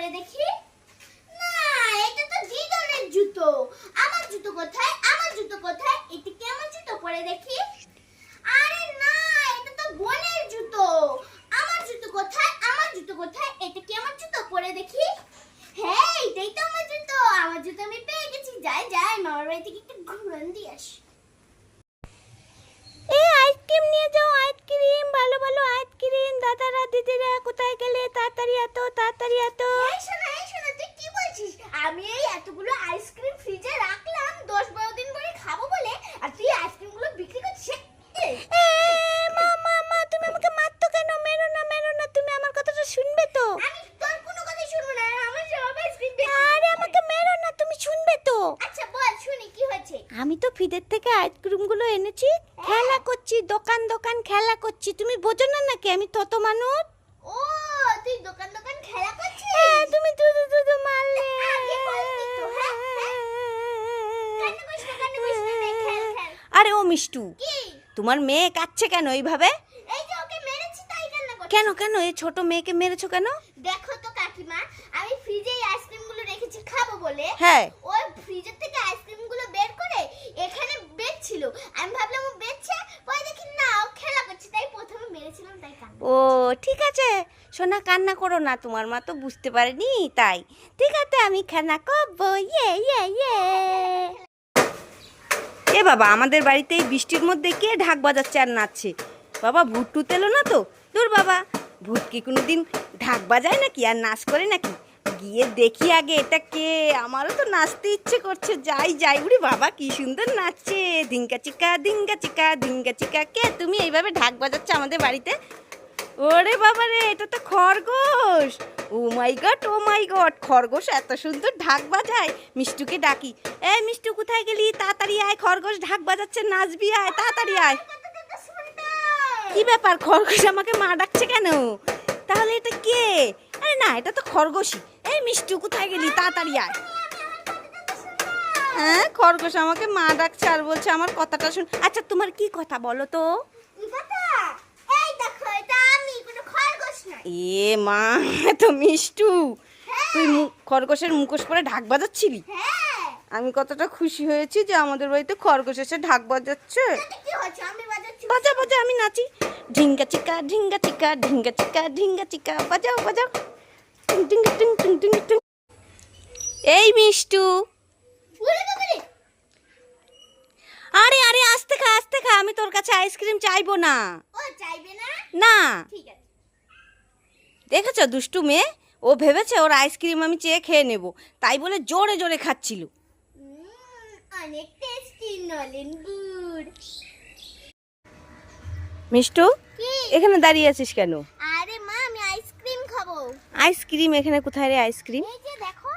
পরে দেখি। না, এটা তো দিদনের জুতো। আমার জুতো কোথায়? আমার জুতো কোথায়? এটা কি আমার জুতো পরে দেখি। আরে না, এটা তো বোনের জুতো। আমার জুতো কোথায়? আমার জুতো কোথায়? এটা কি আমার জুতো পরে দেখি। হ্যাঁ এটাই তো আমার জুতো। আমার জুতো আমি পেয়ে গেছি। যাই যাই, মামার বাড়ি থেকে একটু ঘুরন দিয়ে আসি। তাড়াতাড়ি এত তাড়াতাড়ি এত এই শোনা এই শোনা তুই কি বলছিস আমি এই এতগুলো আইসক্রিম ফ্রিজে রাখলাম দশ বারো দিন পরে খাব বলে আর তুই আইসক্রিমগুলো বিক্রি করছিস এই, এ, মা মা মা তুমি আমাকে মারতো কেন মেরো না মেরো না তুমি আমার কথাটা শুনবে তো আমি তোর কোনো কথাই শুনব না আমার সব আইসক্রিম আরে আমাকে মেরো না তুমি শুনবে তো আচ্ছা বল শুনি কি হয়েছে আমি তো ফিদের থেকে আইসক্রিমগুলো এনেছি খেলা করছি দোকান দোকান খেলা করছি। তুমি বোঝো না নাকি আমি তত মানুষ? ও তুই দোকান দোকান খেলা করছিস? হ্যাঁ, তুমি দুধু দুধু মারলে। হ্যাঁ, হ্যাঁ। আরে ও মিষ্টু তোমার মেয়ে কাচ্ছে কেন এইভাবে। কেন কেন এই ছোট মেয়েকে মেরেছো কেন? দেখো তো কাকিমা আমি ফ্রিজে এই রেখেছি খাব বলে হ্যাঁ। ওই ফ্রিজের থেকে আইসক্রিমগুলো বের করে এখানে বেচছিল আমি ভাবলাম ও বেচছে পরে দেখি না ও খেলা করছে তাই প্রথমে মেরেছিলাম তাই কান্না ও ঠিক আছে। সোনা কান্না করো না তোমার মা তো বুঝতে পারেনি তাই। ঠিক আছে আমি খানা করব ইয়ে ইয়ে ইয়ে। এ বাবা আমাদের বাড়িতে এই বৃষ্টির মধ্যে কে ঢাক বাজাচ্ছে আর নাচছে? বাবা ভূত টুত এলো না তো? দূর বাবা ভূত কি কোনো দিন ঢাক বাজায় নাকি আর নাচ করে নাকি? গিয়ে দেখি আগে এটা কে? আমারও তো নাচতে ইচ্ছে করছে। যাই যাই উড়ি বাবা, কি সুন্দর নাচছে। ধিঙ্কা চিকা ধিঙ্কা চিকা ধিঙ্কা চিকা। কে তুমি এইভাবে ঢাক বাজাচ্ছ আমাদের বাড়িতে? ওরে বাবা রে, এটা তো খরগোশ। ও মাই গড, ও মাই গড, খরগোশ এত সুন্দর ঢাক বাজায়। মিষ্টুকে ডাকি, এ মিষ্টু, কোথায় গেলি? তাড়াতাড়ি আয়, খরগোশ ঢাক বাজাচ্ছে, নাচবি আয়, তাড়াতাড়ি আয়। কি ব্যাপার? খরগোশ আমাকে মা ডাকছে কেন? তাহলে এটা কে? আরে না এটা তো খরগোশই। এই মিষ্টু কোথায় গেলি? তাড়াতাড়ি আয়। হ্যাঁ খরগোশ আমাকে মা ডাকছে আর বলছে আমার কথাটা শুন। আচ্ছা তোমার কি কথা বলো তো? এ মা তো মিষ্টু। তুই মু- খরগোশের মুখোশ পরে ঢাক বাজাচ্ছিলি? হ্যাঁ। আমি কতটা খুশি হয়েছি যে আমাদের বাড়িতে খরগোশ এসে ঢাক বাজাচ্ছে। বাজা বাজা আমি নাচি ঢিঙ্গা চিকা ঢিঙ্গা চিকা ঢিঙ্গা চিকা ঢিঙ্গা চিকা বাজাও বাজাও। এই মিষ্টু। আরে আরে আস্তে খা আস্তে খা আমি তোর কাছে আইসক্রিম চাইব না। না? দেখেছ দুষ্টু মেয়ে? ও ভেবেছে ওর আইসক্রিম আমি চেয়ে খেয়ে নেব। তাই বলে জোরে জোরে খাচ্ছিল। অনেক টেস্টি নলেন গুড়। মিষ্টু এখানে দাঁড়িয়ে আছিস কেন আরে মা আমি আইসক্রিম খাব আইসক্রিম এখানে কোথায় রে আইসক্রিম? দেখো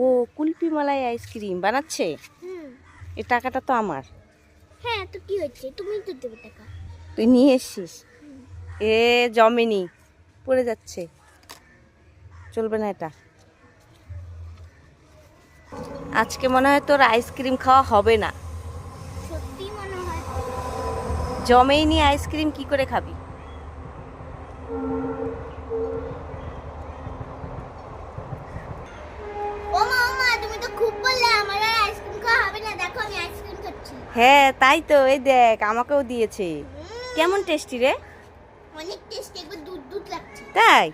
ও কুলপি মালাই আইসক্রিম বানাচ্ছে? এ টাকাটা তো আমার। হ্যাঁ তো কি হচ্ছে? তুমি তো দেবে টাকা। তুই নিয়ে এসছিস? এ জমেনি পড়ে যাচ্ছে। চলবে না এটা। আজকে মনে হয় তোর আইসক্রিম খাওয়া হবে না। সত্যি মনে হয়। জমেই নি আইসক্রিম কি করে খাবি? হ্যাঁ তাই তো এই দেখ আমাকেও দিয়েছে। কেমন টেস্টি রে? অনেক টেস্টি একবার দুধ দুধ লাগছে। তাই?